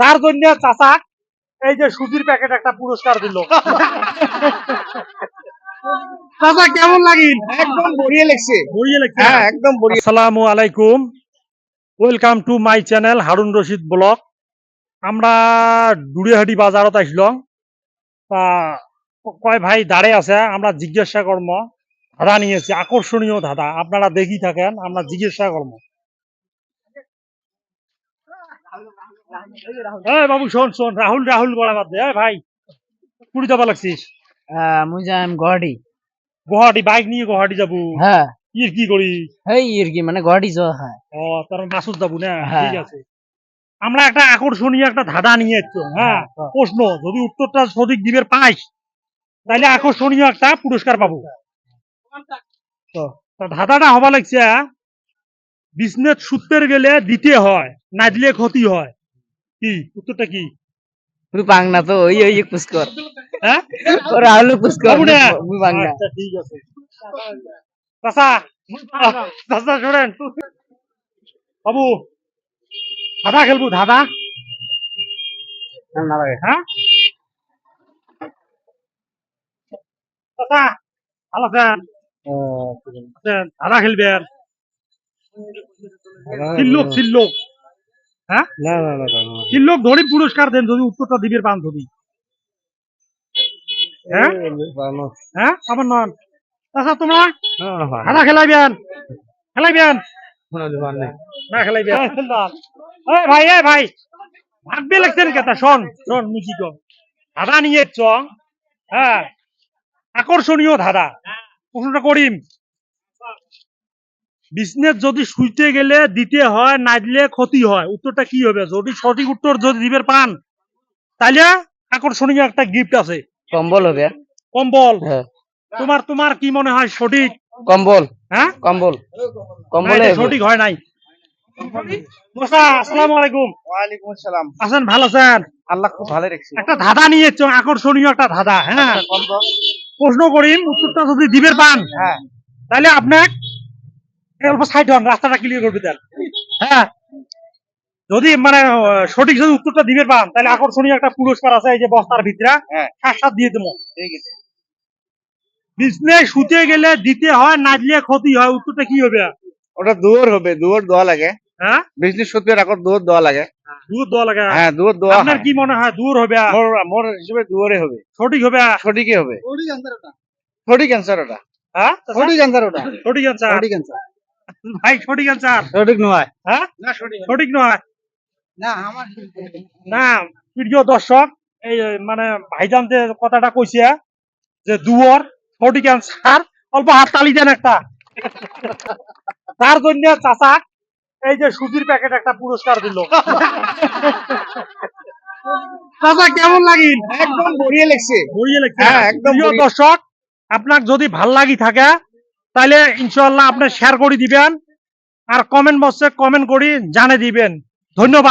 তার জন্য চাচা এই যে সুজির প্যাকেট একটা পুরস্কার দিল। চাচা কেমন একদম বড়িয়ে লেগছে বইয়ে লেখছে। হ্যাঁ একদম বড়িয়ে। আসসালামু আলাইকুম। Welcome to my channel Harun Rashid blog আমরা ডুড়িহাটি বাজারত আসলাম। তা কয় ভাই দাঁড়ে আছে আমরা জিজ্ঞাসা কর্ম। ধাঁধা নিয়েছি আকর্ষণীয় ধাঁধা আপনারা দেখি থাকেন আমরা জিজ্ঞাসা কর্ম। এই বাবু শোন শোন রাহুল রাহুল বলা বাদ দে। ভাই যাবা লাগছিস? মুই যাম গুয়াহাটি। গুয়াহাটি বাইক নিয়ে গুয়াহাটি যাব। হ্যাঁ। ইর কি করি। এই আর কি মানে গুয়াহাটি যাওয়া হয়। ও তার মাসুদ যাব না? হ্যাঁ। ঠিক আছে। আমরা একটা আকর্ষণীয় একটা ধাঁধা নিয়ে এসছি হ্যাঁ প্রশ্ন যদি উত্তরটা সঠিক দিবের পাইস তাহলে আকর্ষণীয় একটা পুরস্কার পাবো। তো তা ধাঁধাটা হবা লাগছে বিজনেস সূত্রের গেলে দিতে হয় না দিলে ক্ষতি হয়। কি? উত্তরটা কি? পাং না তো ওই ওই কুছ কর হ্যাঁ? রাহুল কুছ কর বাবু না? মুই পাং না আচ্ছা ঠিক আছে। চাচা চাচা শোনেন। বাবু ধাঁধা খেলব ধাঁধা। হ্যাঁ? চাচা ভালো আছেন? আছেন? ধাঁধা খেলবেন? হ্যাঁ? না না না ধরি পুরস্কার দেন যদি উত্তরটা দিবের পান ধরি হ্যাঁ হ্যাঁ? আমার নন আচ্ছা তোমরা? ধাঁধা খেলাইবেন। খেলাইবেন? না খেলাইবেন। এই ভাই এই ভাই। ভাববে শোন শোন কম ধাঁধা নিয়ে চ হ্যাঁ। আকর্ষণীয় ধাঁধা। প্রশ্নটা করিম। বিজনেস যদি শুইতে গেলে দিতে হয় না দিলে ক্ষতি হয়। উত্তরটা কি হবে? যদি সঠিক উত্তর যদি দিবের পান তাহলে আকর্ষণীয় একটা গিফট আছে। কম্বল হবে কম্বল। হ্যাঁ। তোমার তোমার কি মনে হয় সঠিক? কম্বল। হ্যাঁ? কম্বল। কম্বলে সঠিক হয় নাই। মোসা আসসালামু আলাইকুম। ওয়ালাইকুম আসসালাম। আছেন ভালো আছেন? আল্লাহ খুব ভালো রেখেছে। একটা ধাঁধা নিয়ে এসছো, আকর্ষণীয় একটা ধাঁধা হ্যাঁ? প্রশ্ন করিম উত্তরটা যদি দিবের পান হ্যাঁ। তাহলে আপনার অল্প সাইড হন রাস্তাটা ক্লিয়ার করবে দেন হ্যাঁ। যদি মানে সঠিক যদি উত্তরটা দিবের পান তাহলে আকর্ষণীয় একটা পুরস্কার আছে এই যে বস্তার ভিতরে। হ্যাঁ। সাত সাত দিয়ে দেবো। ঠিক আছে। বিজনেস শুতে গেলে দিতে হয় না দিলে ক্ষতি হয়। উত্তরটা কি হবে? ওটা দুয়ার হবে দুয়ার দেওয়া লাগে। হ্যাঁ? বিজনেস সত্যি রাখো দুয়ার দেওয়া লাগে। দূর দেওয়া লাগে। হ্যাঁ দুয়ার দেওয়া আপনার কি মনে হয় দূর হবে? মোর মোর হিসেবে দুয়ারে হবে। সঠিক হবে? সঠিকই হবে। সঠিক অ্যান্সার ওটা। হ্যাঁ? সঠিক অ্যান্সার ওটা। সঠিক অ্যান্সার সঠিক অ্যান্সার ভাই সঠিক অ্যান্সার সঠিক নয়। হ্যাঁ? না সঠিক সঠিক নয়। না আমার না প্রিয় দর্শক এই মানে ভাইজান যে কথাটা কইছে যে দুয়ার সঠিক অ্যান্সার অল্প হাত তালি দেন একটা। তার জন্য চাচা এই যে সুজির প্যাকেট একটা পুরস্কার দিল। চাচা কেমন লাগিল? একদম বড়িয়ে লেগছে বইয়ে লেখছে। হ্যাঁ, একদম প্রিয় বড়িয়ে। দর্শক আপনার যদি ভালো লাগি থাকে তাহলে ইনশাল্লাহ আপনি শেয়ার করে দিবেন। আর কমেন্ট বক্সে কমেন্ট করে জানে দিবেন। ধন্যবাদ।